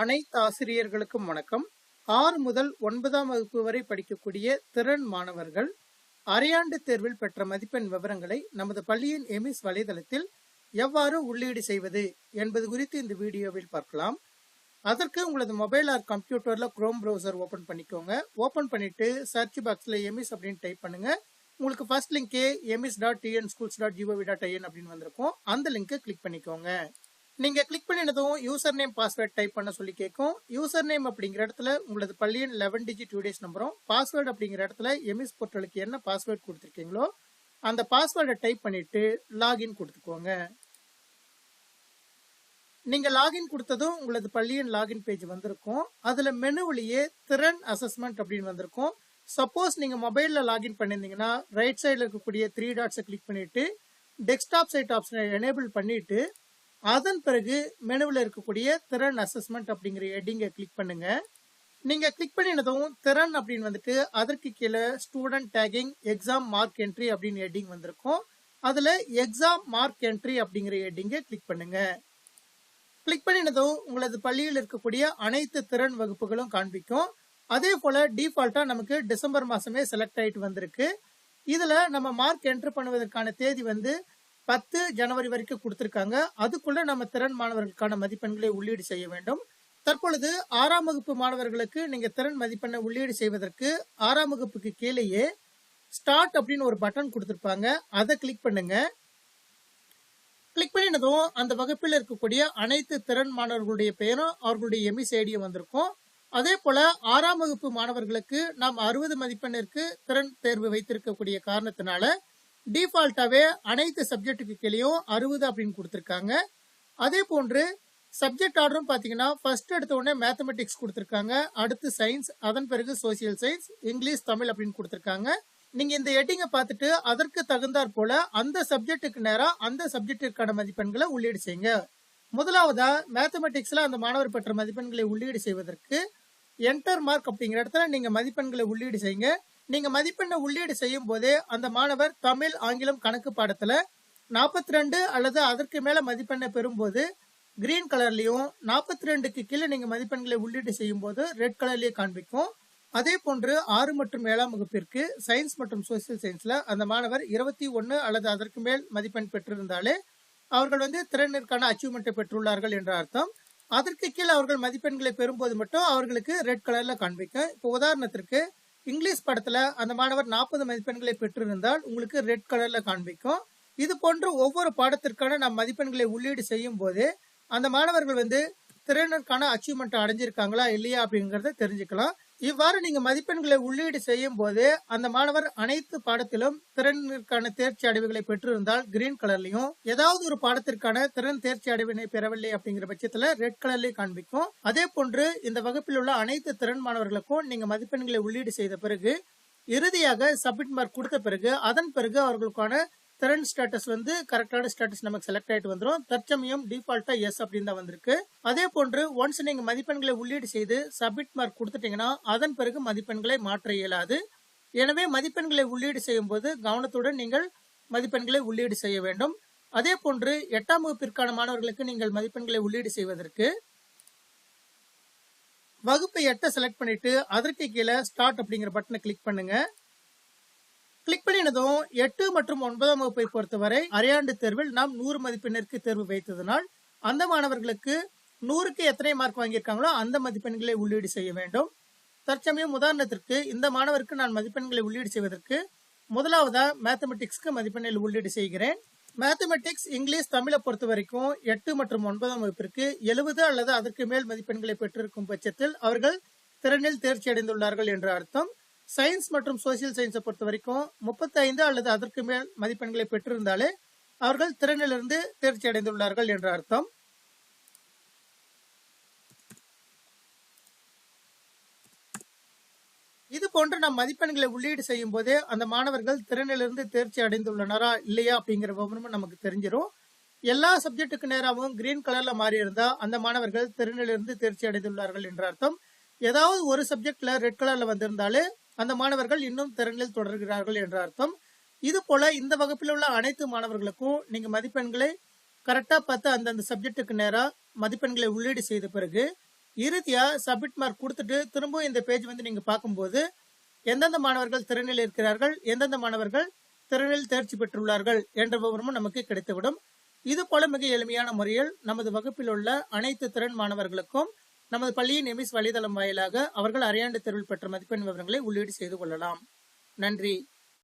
அனைத்து ஆசிரியர்களுக்கும் வணக்கம். ஆறு முதல் ஒன்பதாம் வகுப்பு வரை படிக்கக்கூடிய திறன் மாணவர்கள் அரையாண்டு தேர்வில் பெற்ற மதிப்பெண் விவரங்களை நமது பள்ளியின் எமிஸ் வலைதளத்தில் எவ்வாறு உள்ளீடு செய்வது என்பது குறித்து இந்த வீடியோவில் பார்க்கலாம். அதற்கு உங்களது மொபைல் ஆர் கம்ப்யூட்டர்ல குரோம் ப்ரௌசர் ஓபன் பண்ணிக்கோங்க. ஓபன் பண்ணிட்டு சர்ச் பாக்ஸ்ல எமிஸ் அப்படின்னு டைப் பண்ணுங்க. உங்களுக்கு first லிங்கே EMIS dot TN schools dot GOV dot IN அப்படின்னு வந்திருக்கும். அந்த லிங்கை கிளிக் பண்ணிக்கோங்க. நீங்க கிளிக் பண்ணினதும் யூசர் நேம் பாஸ்வேர்ட் டைப் பண்ண சொல்லி கேட்கும். யூசர் நேம் அப்படிங்கிற இடத்துல உங்களது பள்ளியின் லெவன் டிஜிட் டூ டேஸ் நம்பரும் பாஸ்வேர்டு அப்படிங்கிற இடத்துல எமிஸ் போர்ட்டலுக்கு என்ன பாஸ்வேர்ட் கொடுத்துருக்கீங்களோ அந்த பாஸ்வேர்டை டைப் பண்ணிட்டு லாகின் கொடுத்துக்கோங்க. நீங்க லாகின் கொடுத்ததும் உங்களது பள்ளியின் லாகின் பேஜ் வந்திருக்கும். அதுல மெனுவிலேயே திறன் அசஸ்மெண்ட் அப்படின்னு வந்திருக்கும். சப்போஸ் நீங்க மொபைல்ல லாகின் பண்ணிருந்தீங்கன்னா ரைட் சைடில் இருக்கக்கூடிய த்ரீ டாட்ஸை கிளிக் பண்ணிட்டு டெஸ்க்டாப் சைட் ஆப்ஷனை எனேபிள் பண்ணிட்டு அதன் பிறகு மெனுவில் இருக்கக்கூடிய திறன் அசஸ்மெண்ட் அப்படிங்கிற ஹெட்டிங்கை கிளிக் பண்ணுங்க. நீங்க கிளிக் பண்ணினதும் திறன் அப்படின்னு வந்துட்டு அதற்கு கீழே student taking exam mark entry அப்படின்னு ஹெட்டிங் வந்திருக்கும். அதுல எக்ஸாம் மார்க் என்ட்ரி அப்படிங்கிற ஹெட்டிங்கை கிளிக் பண்ணுங்க. கிளிக் பண்ணினதும் உங்களது பள்ளியில் இருக்கக்கூடிய அனைத்து திறன் வகுப்புகளும் காண்பிக்கும். அதே போல டிஃபால்ட்டா நமக்கு டிசம்பர் மாசமே செலக்ட் ஆயிட்டு வந்திருக்கு. இதுல நம்ம மார்க் என்ட்ரு பண்ணுவதற்கான தேதி வந்து பத்து ஜனவரி வரைக்கும் கொடுத்திருக்காங்க. அதுக்குள்ள நம்ம திறன் மாணவர்களுக்கான மதிப்பெண்களை உள்ளீடு செய்ய வேண்டும். தற்பொழுது ஆறாம் வகுப்பு மாணவர்களுக்கு நீங்க திறன் மதிப்பெண்ணை உள்ளீடு செய்வதற்கு ஆறாம் வகுப்புக்கு கீழேயே ஸ்டார்ட் அப்படின்னு ஒரு பட்டன் கொடுத்திருப்பாங்க. அதை கிளிக் பண்ணுங்க. கிளிக் பண்ணினதும் அந்த வகுப்பில் இருக்கக்கூடிய அனைத்து திறன் மாணவர்களுடைய பெயரும் அவர்களுடைய எமிஸ் ஐடியும் வந்திருக்கும். அதே போல ஆறாம் வகுப்பு மாணவர்களுக்கு நாம் அறுபது மதிப்பெண்ணிற்கு திறன் தேர்வு வைத்திருக்கக்கூடிய காரணத்தினால டிஃபால்ட்டாகவே அனைத்து சப்ஜெக்ட்டுக்கு கீழேயும் அறுபது அப்படின்னு கொடுத்துருக்காங்க. அதே போன்று சப்ஜெக்ட் ஆர்டரும் பார்த்தீங்கன்னா ஃபர்ஸ்ட் எடுத்த உடனே மேத்தமெட்டிக்ஸ் கொடுத்துருக்காங்க. அடுத்து சயின்ஸ் அதன் பிறகு சோசியல் சயின்ஸ் இங்கிலீஷ் தமிழ் அப்படின்னு கொடுத்துருக்காங்க. நீங்கள் இந்த எட்டிங்கை பார்த்துட்டு அதற்கு தகுந்தாற் போல அந்த சப்ஜெக்ட்டுக்கு நேராக அந்த சப்ஜெக்டிற்கான மதிப்பெண்களை உள்ளீடு செய்யுங்க. முதலாவதா மேத்தமெட்டிக்ஸில் அந்த மாணவர் பெற்ற மதிப்பெண்களை உள்ளீடு செய்வதற்கு என்டர் மார்க் அப்படிங்கிற இடத்துல நீங்கள் மதிப்பெண்களை உள்ளீடு செய்யுங்க. நீங்க மதிப்பெண்ணை உள்ளீடு செய்யும் போதே அந்த மாணவர் தமிழ் ஆங்கிலம் கணக்கு பாடத்துல நாற்பத்தி ரெண்டு அல்லது அதற்கு மேல மதிப்பெண்ணை பெறும்போது கிரீன் கலர்லயும் நாற்பத்தி ரெண்டுக்கு கீழே நீங்க மதிப்பெண்களை உள்ளீடு செய்யும் போது ரெட் கலர்லயே காண்பிக்கும். அதே போன்று ஆறு மற்றும் ஏழாம் வகுப்பிற்கு சயின்ஸ் மற்றும் சோசியல் சயின்ஸ்ல அந்த மாணவர் இருபத்தி ஒன்னு அல்லது அதற்கு மேல் மதிப்பெண் பெற்றிருந்தாலே அவர்கள் வந்து திறனிற்கான அச்சீவ்மெண்ட்டை பெற்றுள்ளார்கள் என்ற அர்த்தம். அதற்கு கீழே அவர்கள் மதிப்பெண்களை பெறும்போது மட்டும் அவர்களுக்கு ரெட் கலர்ல காண்பிக்கும். இப்போ உதாரணத்திற்கு இங்கிலீஷ் படத்துல அந்த மாணவர் நாற்பது மதிப்பெண்களை பெற்றிருந்தால் உங்களுக்கு ரெட் கலர்ல காண்பிக்கும். இது போன்று ஒவ்வொரு பாடத்திற்கான நம் மதிப்பெண்களை உள்ளீடு செய்யும் போது அந்த மாணவர்கள் வந்து திறனுக்கான அச்சீவ்மெண்ட் அடைஞ்சிருக்காங்களா இல்லையா அப்படிங்கறத தெரிஞ்சுக்கலாம். இவ்வாறு நீங்க மதிப்பெண்களை உள்ளீடு செய்யும் போது அந்த மாணவர் அனைத்து பாடத்திலும் திறனிற்கான தேர்ச்சி அடைவுகளை பெற்றிருந்தால் கிரீன் கலர்லயும் ஏதாவது ஒரு பாடத்திற்கான திறன் தேர்ச்சி அடைவினை பெறவில்லை அப்படிங்கிற பட்சத்துல ரெட் கலர்லயும் காண்பிக்கும். அதே போன்று இந்த வகுப்பில் உள்ள அனைத்து திறன் மாணவர்களுக்கும் நீங்க மதிப்பெண்களை உள்ளீடு செய்த பிறகு இறுதியாக சப்மிட் மார்க் கொடுத்த பிறகு அதன் பிறகு அவர்களுக்கான திறன் ஸ்டேட்டஸ் வந்து கரெக்டான ஸ்டேட்டஸ் நமக்கு செலக்ட் ஆயிட்டு வந்துடும் தற்சமயம் டிஃபால்ட்டா எஸ் அப்படின்னு தான் வந்திருக்கு. அதே போன்று ஒன்ஸ் நீங்க மதிப்பெண்களை உள்ளீடு செய்து சப்மிட் மார்க் கொடுத்துட்டீங்கன்னா அதன் பிறகு மதிப்பெண்களை மாற்ற இயலாது. எனவே மதிப்பெண்களை உள்ளீடு செய்யும் போது கவனத்துடன் நீங்கள் மதிப்பெண்களை உள்ளீடு செய்ய வேண்டும். அதே போன்று எட்டாம் வகுப்பிற்கான மாணவர்களுக்கு நீங்கள் மதிப்பெண்களை உள்ளீடு செய்வதற்கு வகுப்பு எட்டை செலக்ட் பண்ணிட்டு அதற்கு கீழே ஸ்டார்ட் அப்படிங்கிற பட்டனை கிளிக் பண்ணுங்க. எனதும் எட்டு மற்றும் ஒன்பதாம் வகுப்பை பொறுத்தவரை அரையாண்டு தேர்வில் நாம் நூறு மதிப்பெண்ணிற்கு தேர்வு வைத்ததனால் அந்த மாணவர்களுக்கு நூறுக்கு எத்தனை மார்க் வாங்கியிருக்காங்களோ அந்த மதிப்பெண்களை உள்ளீடு செய்ய வேண்டும். தற்சமயம் உதாரணத்திற்கு இந்த மாணவருக்கு நான் மதிப்பெண்களை உள்ளீடு செய்வதற்கு முதலாவதா மேத்தமெட்டிக்ஸ்க்கு மதிப்பெண்ணில் உள்ளீடு செய்கிறேன். மேத்தமெட்டிக்ஸ் இங்கிலீஷ் தமிழை பொறுத்த வரைக்கும் எட்டு மற்றும் ஒன்பதாம் வகுப்பிற்கு எழுபது அல்லது அதற்கு மேல் மதிப்பெண்களை பெற்றிருக்கும் பட்சத்தில் அவர்கள் திறனில் தேர்ச்சி அடைந்துள்ளார்கள் என்ற அர்த்தம். சயின்ஸ் மற்றும் சோசியல் சயின்ஸை பொறுத்த வரைக்கும் முப்பத்தைந்து அல்லது அதற்கு மேல் மதிப்பெண்களை பெற்றிருந்தாலே அவர்கள் திறனிலிருந்து தேர்ச்சி அடைந்துள்ளார்கள் என்ற அர்த்தம். இது போன்று நம் மதிப்பெண்களை உள்ளீடு செய்யும் போதே அந்த மாணவர்கள் திறனிலிருந்து தேர்ச்சி அடைந்துள்ளனரா இல்லையா அப்படிங்கிற விவரமும் நமக்கு தெரிஞ்சிடும் எல்லா சப்ஜெக்டுக்கு நேராகவும் கிரீன் கலர்ல மாறி இருந்தா அந்த மாணவர்கள் திறனிலிருந்து தேர்ச்சி அடைந்துள்ளார்கள் என்ற அர்த்தம். ஏதாவது ஒரு சப்ஜெக்ட்ல ரெட் கலர்ல வந்திருந்தாலே அந்த மாணவர்கள் இன்னும் திறனில் தொடர்கிறார்கள் என்ற அர்த்தம். இது போல இந்த வகுப்பில் உள்ள அனைத்து மாணவர்களுக்கும் நீங்க மதிப்பெண்களை கரெக்டா பார்த்து அந்தந்த சப்ஜெக்டுக்கு நேரா மதிப்பெண்களை உள்ளீடு செய்த பிறகு இறுதியா சப்மிட் மார்க் கொடுத்துட்டு திரும்பவும் இந்த பேஜ் வந்து நீங்க பார்க்கும்போது எந்தெந்த மாணவர்கள் திறனில் இருக்கிறார்கள் எந்தெந்த மாணவர்கள் திறனில் தேர்ச்சி பெற்றுள்ளார்கள் என்ற விவரமும் நமக்கு கிடைத்துவிடும். இது போல மிக எளிமையான முறையில் நமது வகுப்பில் உள்ள அனைத்து திறன் மாணவர்களுக்கும் நமது பள்ளியின் எமிஸ் வலைதளம் வாயிலாக அவர்கள் அரையாண்டு தேர்வில் பெற்ற மதிப்பெண் விவரங்களை உள்ளீடு செய்து கொள்ளலாம். நன்றி.